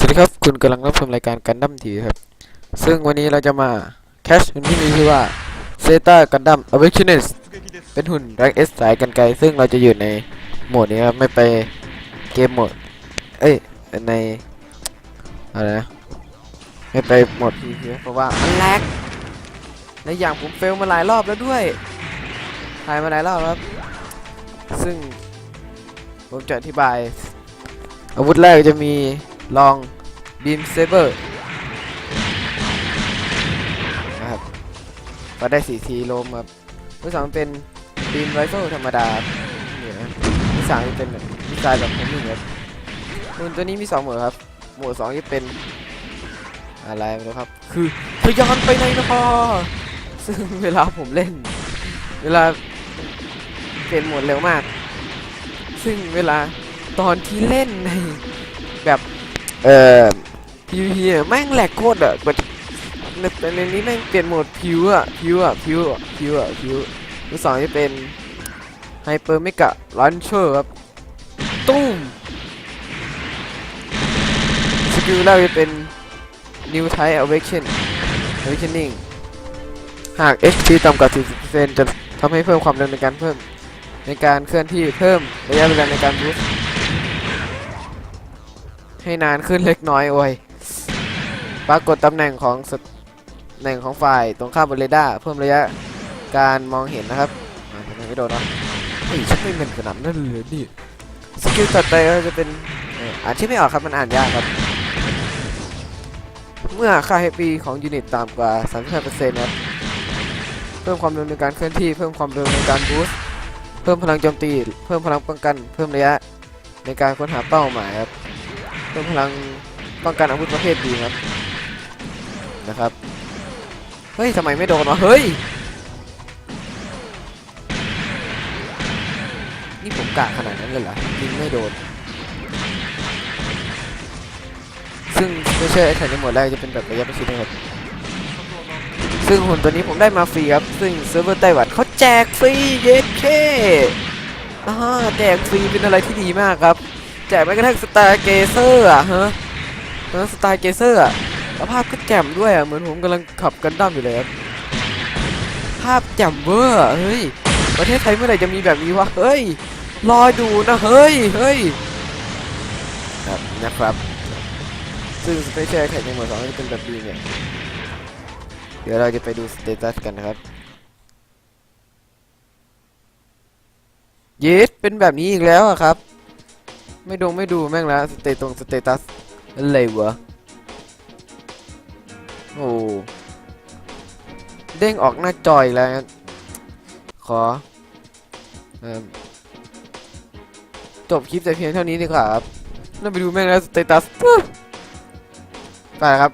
สวัสดีครับ คุณกำลังรับชมรายการกันดั้มทีครับ ซึ่งวันนี้เราจะมาแคชหุ่นที่มีชื่อว่าเซตากันดั้มอเวคิน s เป็นหุ่นแร็กเอสสายกันไกล ซึ่งเราจะอยู่ในโหมดนี้ครับ ไม่ไปเกมโหมด เอ้ย ใน อะไรนะ ไม่ไปโหมดพีเพราะว่ามันแลกและอย่างผมเฟลมาหลายรอบแล้วด้วยถ่ายมาหลายรอบครับ ซึ่งผมจะอธิบาย อาวุธแรกจะมีลอง บีมเซเบอร์นะครับก็ได้4ทีโลมครับที่สองเป็นบีมไรเฟิลธรรมดาเนี่ยนะที่สามจะเป็นแบบมิสไซล์แบบผมหนึ่งครับหุ่นตัวนี้มีสองหมดครับ หมดสองจะเป็นอะไรไม่รู้ครับ คือทะยานไปในนครซึ่งเวลาผมเล่น เวลาเปลี่ยนโหมดเร็วมาก ซึ่งเวลาตอนที่เล่นในแบบ เอ่อ PVP เนี่ยแม่งแหลกโคตรอะกว่าในในนี้แม่งเปลี่ยนโหมดพิวอะพิวอะพิวอะพิวอะพิวที่สองจะเป็นไฮเปอร์เมกะลันเชอร์ครับตุ้มสกิลแรกจะเป็น New Type Awaken Awakening หาก HP ต่ำกว่า 40%จะทำให้เพิ่มความเร็วในการเพิ่ม ในการเคลื่อนที่เพิ่มระยะเวลาในการบูสให้นานขึ้นเล็กน้อยโอ้ย ปรากฏตำแหน่งของตำแหน่งของฝ่ายตรงข้ามบนเรดาร์เพิ่มระยะการมองเห็นนะครับทำไมไม่โดนวะเฮ้ฉันไม่เป็นขนาดนั้นเลยดิสกิลตัดไปก็จะเป็นอ่านชื่อไม่ออกครับมันอ่านยากครับ เมื่อค่า HP ของยูนิตต่ำกว่า 35%นะครับเพิ่มความเร็วในการเคลื่อนที่เพิ่มความเร็วในการบูสต์เพิ่มพลังโจมตี เพิ่มพลังป้องกัน เพิ่มระยะในการค้นหาเป้าหมายครับ เพิ่มพลังป้องกันอาวุธประเภทดีครับ นะครับ เฮ้ยทำไมไม่โดนวะ เฮ้ย นี่ผมกะขนาดนั้นเลยเหรอยิงไม่โดน ซึ่งไม่ใช่ไอ้แถนในหมวดแรกจะเป็นแบบระยะประชิดนะครับ ซึ่งหุ่นตัวนี้ผมได้มาฟรีครับ ซึ่งเซิร์ฟเวอร์ไต้หวันเขาแจกฟรีเย็ดเคอ่าแจกฟรีเป็นอะไรที่ดีมากครับ แจกแม้กระทั่งสตาร์เกเซอร์อะฮะสตาร์เกเซอร์อะ แล้วภาพก็แจ่มด้วยอะเหมือนผมกำลังขับกันดั้มอยู่เลยครับภาพแจ่มเวอร์อเฮ้ยประเทศไทยเมื่อไหร่จะมีแบบนี้วะเฮ้ยรอดูนะเฮ้ยเฮ้ยครับนะครับ ซึ่งสเปเชียลแท็กในหมวดสองจะเป็นแบบนี้เนี่ยเดี๋ยวเราจะไปดูสเตตัสกันนะครับเยสเป็นแบบนี้อีกแล้วอะครับ ไม่ดงไม่ดูแม่งแล้วสเตตรงสเตตัสอะไรวะ โอ้เด้งออกหน้าจอยแล้วขอจบคลิปแต่เพียงเท่านี้ดีกว่าครับน่าไปดูแม่งแล้วสเตตัสไปครับ